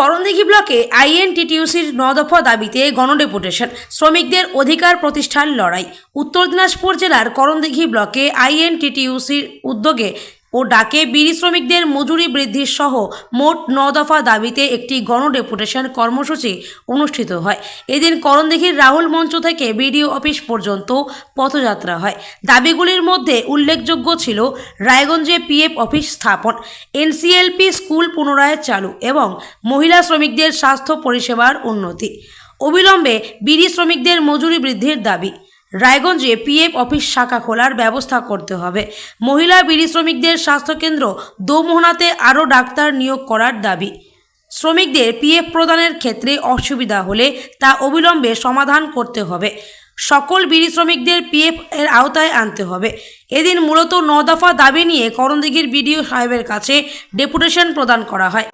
করণদিঘি ব্লকে আইএনটিটিউসির নদফা দাবিতে গণডেপুটেশন, শ্রমিকদের অধিকার প্রতিষ্ঠার লড়াই। উত্তর দিনাজপুর জেলার করণদিঘি ব্লকে আইএনটিটিউসির উদ্যোগে ও ডাকে বিড়ি শ্রমিকদের মজুরি বৃদ্ধির সহ মোট ন দফা দাবিতে একটি গণ ডেপুটেশন কর্মসূচি অনুষ্ঠিত হয়। এদিন করণদিঘির রাহুল মঞ্চ থেকে বিডিও অফিস পর্যন্ত পথযাত্রা হয়। দাবিগুলির মধ্যে উল্লেখযোগ্য ছিল রায়গঞ্জে পিএফ অফিস স্থাপন, এনসিএলপি স্কুল পুনরায় চালু এবং মহিলা শ্রমিকদের স্বাস্থ্য পরিষেবার উন্নতি। অবিলম্বে বিড়ি শ্রমিকদের মজুরি বৃদ্ধির দাবি রায়গঞ্জে পিএফ অফিস শাখা খোলার ব্যবস্থা করতে হবে। মহিলা বিড়ি শ্রমিকদের স্বাস্থ্যকেন্দ্র দোমোহনাতে আরও ডাক্তার নিয়োগ করার দাবি। শ্রমিকদের পিএফ প্রদানের ক্ষেত্রে অসুবিধা হলে তা অবিলম্বে সমাধান করতে হবে। সকল বিড়ি শ্রমিকদের পিএফ এর আওতায় আনতে হবে। এদিন মূলত ন দফা দাবি নিয়ে করণদিঘির বিডিও সাহেবের কাছে ডেপুটেশন প্রদান করা হয়।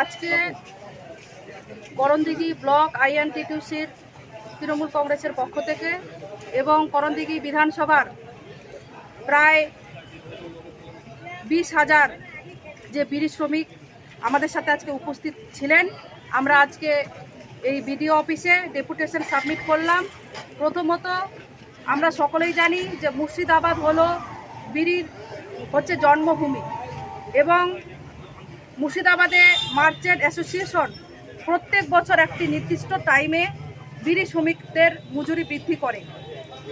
আজকে করণদিঘি ব্লক আইএনটিটিউসির তৃণমূল কংগ্রেসের পক্ষ থেকে এবং করণদিঘি বিধানসভার প্রায় বিশ হাজার যে বিড়ি শ্রমিক আমাদের সাথে আজকে উপস্থিত ছিলেন। আমরা আজকে এই বিডিও অফিসে ডেপুটেশন সাবমিট করলাম। প্রথমত আমরা সকলেই জানি যে মুর্শিদাবাদ হলো বিড়ির হচ্ছে জন্মভূমি এবং মুর্শিদাবাদে মার্চেন্ট অ্যাসোসিয়েশন প্রত্যেক বছর একটি নির্দিষ্ট টাইমে বিড়ি শ্রমিকদের মজুরি বৃদ্ধি করে।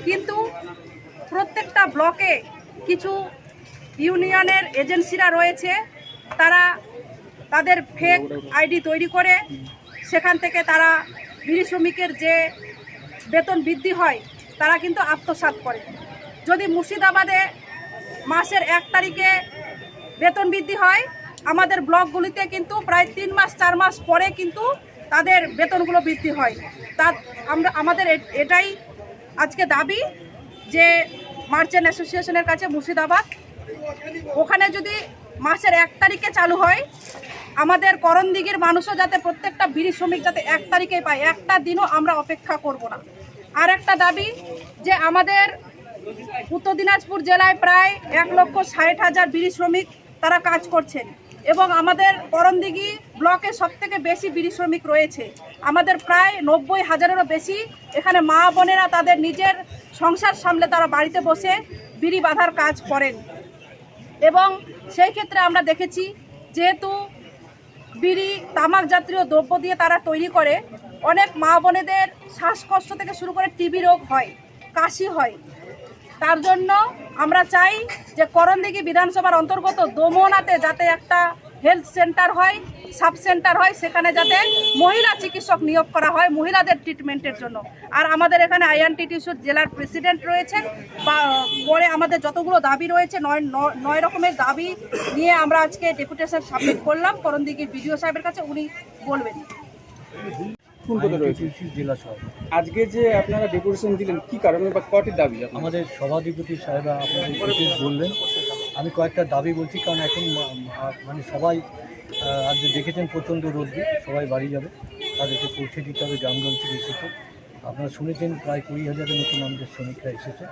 কিন্তু প্রত্যেকটা ব্লকে কিছু ইউনিয়নের এজেন্সিরা রয়েছে। তারা তাদের ফেক আইডি তৈরি করে, সেখান থেকে তারা বিড়ি শ্রমিকের যে বেতন বৃদ্ধি হয়, তারা কিন্তু আত্মসাৎ করে। যদি মুর্শিদাবাদে মাসের এক তারিখে বেতন বৃদ্ধি হয়, আমাদের ব্লকগুলিতে কিন্তু প্রায় তিন মাস, চার মাস পরে কিন্তু তাদের বেতনগুলো বৃদ্ধি হয়। তা আমরা, আমাদের এটাই আজকে দাবি যে মার্চেন্ট অ্যাসোসিয়েশনের কাছে মুর্শিদাবাদ। ওখানে যদি মাসের এক তারিখে চালু হয়। আমাদের করণদিঘির মানুষও যাতে প্রত্যেকটা বিড়ি শ্রমিক যাতে এক তারিখে পায়, একটা দিনও আমরা অপেক্ষা করব না। আর একটা দাবি যে আমাদের উত্তর দিনাজপুর জেলায় প্রায় এক লক্ষ ষাট হাজার বিড়ি শ্রমিক তারা কাজ করছেন এবং আমাদের করণদিঘি ব্লকে সব থেকে বেশি বিড়ি শ্রমিক রয়েছে। আমাদের প্রায় নব্বই হাজারেরও বেশি এখানে মা বোনেরা তাদের নিজের সংসার সামলে তারা বাড়িতে বসে বিড়ি বাঁধার কাজ করেন। এবং সেই ক্ষেত্রে আমরা দেখেছি যেহেতু বিড়ি, তামাক জাতীয় দ্রব্য দিয়ে তারা তৈরি করে, অনেক মা বোনেদের শ্বাসকষ্ট থেকে শুরু করে টিবি রোগ হয়, কাশি হয়। তার জন্য আমরা চাই যে করণদিঘি বিধানসভার অন্তর্গত দোমনাতে যাতে একটা হেলথ সেন্টার হয় সাব সেন্টার হয় সেখানে যাতে মহিলা চিকিৎসক নিয়োগ করা হয় মহিলাদের ট্রিটমেন্টের জন্য। আর আমাদের এখানে আইএনটিটিউসির জেলার প্রেসিডেন্ট রয়েছেন বা পরে আমাদের যতগুলো দাবি রয়েছে নয় নয় রকমের দাবি নিয়ে আমরা আজকে ডেপুটেশন সাবমিট করলাম। করণদিঘির বিডিও সাহেবের কাছে উনি বলবেন। রয়েছে? জেলা সভাপতি আজকে যে আপনারা ডেপুটেশন দিলেন কি কারণে বা কটি দাবি আমাদের সভাধিপতি সাহেবা আপনাদের বললেন আমি কয়েকটা দাবি বলছি, কারণ এখন মানে সবাই আজ দেখেছেন প্রচণ্ড রোদ্রি সবাই বাড়ি যাবে, তাদেরকে পৌঁছে দিতে হবে গ্রামগঞ্জ থেকে এসেছে আপনারা শুনেছেন, প্রায় কুড়ি হাজারের মতন আমাদের শ্রমিকরা এসেছে।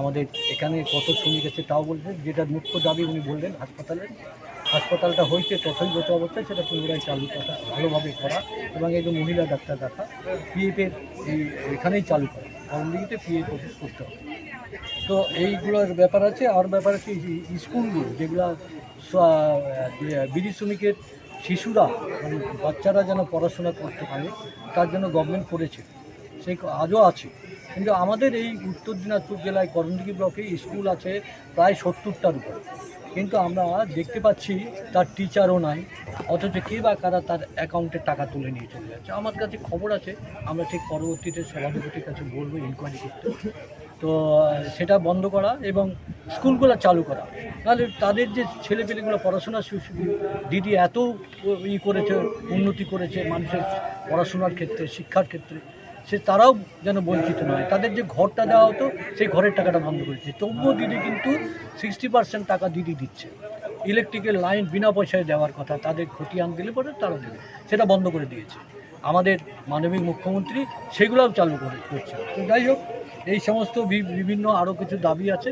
আমাদের এখানে কত শ্রমিক আছে তাও বলছেন যেটা মুখ্য দাবি উনি বললেন হাসপাতালের হাসপাতালটা হয়েছে তথৈগত অবস্থায়, সেটা পুনরায় চালু করা, ভালোভাবে করা, এবং যে মহিলা ডাক্তার দেখা, পিএফের এই, এখানেই চালু করা। কারণ দিকে পিএফ অফিস করতে হবে। তো এইগুলোর ব্যাপার আছে। আর ব্যাপার আছে স্কুলগুলো, যেগুলো বিড়ি শ্রমিকের শিশুরা মানে বাচ্চারা যেন পড়াশোনা করতে পারে, তার জন্য গভর্নমেন্ট করেছে। সেই আজও আছে। কিন্তু আমাদের এই উত্তর দিনাজপুর জেলায় করণদিঘি ব্লকে স্কুল আছে প্রায় সত্তরটার উপরে। কিন্তু আমরা দেখতে পাচ্ছি তার টিচারও নাই, অথচ কে বা কারা তার অ্যাকাউন্টে টাকা তুলে নিয়ে চলে যাচ্ছে। আমার কাছে খবর আছে, আমরা ঠিক পরবর্তীতে সভাধিপতির কাছে বলব ইনকোয়ারি করতে। তো, সেটা বন্ধ করা এবং স্কুলগুলো চালু করা। তাহলে তাদের যে ছেলেপেলেগুলো পড়াশোনা দিদি এত ই করেছে, উন্নতি করেছে মানুষের পড়াশোনার ক্ষেত্রে, শিক্ষার ক্ষেত্রে। সে তারাও যেন বঞ্চিত নয়। তাদের যে ঘরটা দেওয়া হতো, সেই ঘরের টাকাটা বন্ধ করেছে তবুও দিদি কিন্তু সিক্সটি পার্সেন্ট টাকা দিদি দিচ্ছে। ইলেকট্রিকের লাইন বিনা পয়সায় দেওয়ার কথা, তাদের খতিয়ান দিলে পরে তারা দেবে। সেটা বন্ধ করে দিয়েছে। আমাদের মাননীয় মুখ্যমন্ত্রী সেগুলোও চালু করে করছে। তো যাই হোক, এই সমস্ত বিভিন্ন আরও কিছু দাবি আছে।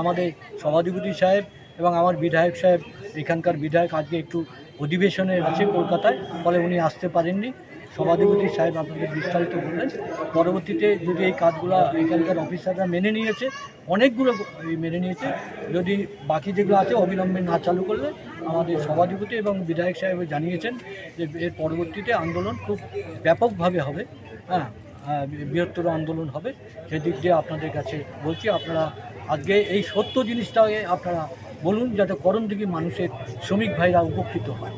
আমাদের সভাধিপতি সাহেব এবং আমার বিধায়ক সাহেব, এখানকার বিধায়ক, আজকে একটু অধিবেশনে আছে কলকাতায়, ফলে উনি আসতে পারেননি। সভাধিপতি সাহেব আপনাদের বিস্তারিত বললেন। পরবর্তীতে যদি এই কাজগুলো এখানকার অফিসাররা মেনে নিয়েছে, অনেকগুলো মেনে নিয়েছে, যদি বাকি যেগুলো আছে অবিলম্বে না চালু করলে আমাদের সভাধিপতি এবং বিধায়ক সাহেব জানিয়েছেন যে এর পরবর্তীতে আন্দোলন খুব ব্যাপকভাবে হবে হ্যাঁ বৃহত্তর আন্দোলন হবে। সেদিক দিয়ে আপনাদের কাছে বলছি, আপনারা আজকে এই সত্য জিনিসটাকে আপনারা বলুন যাতে করণ থেকে মানুষের শ্রমিক ভাইরা উপকৃত হয়।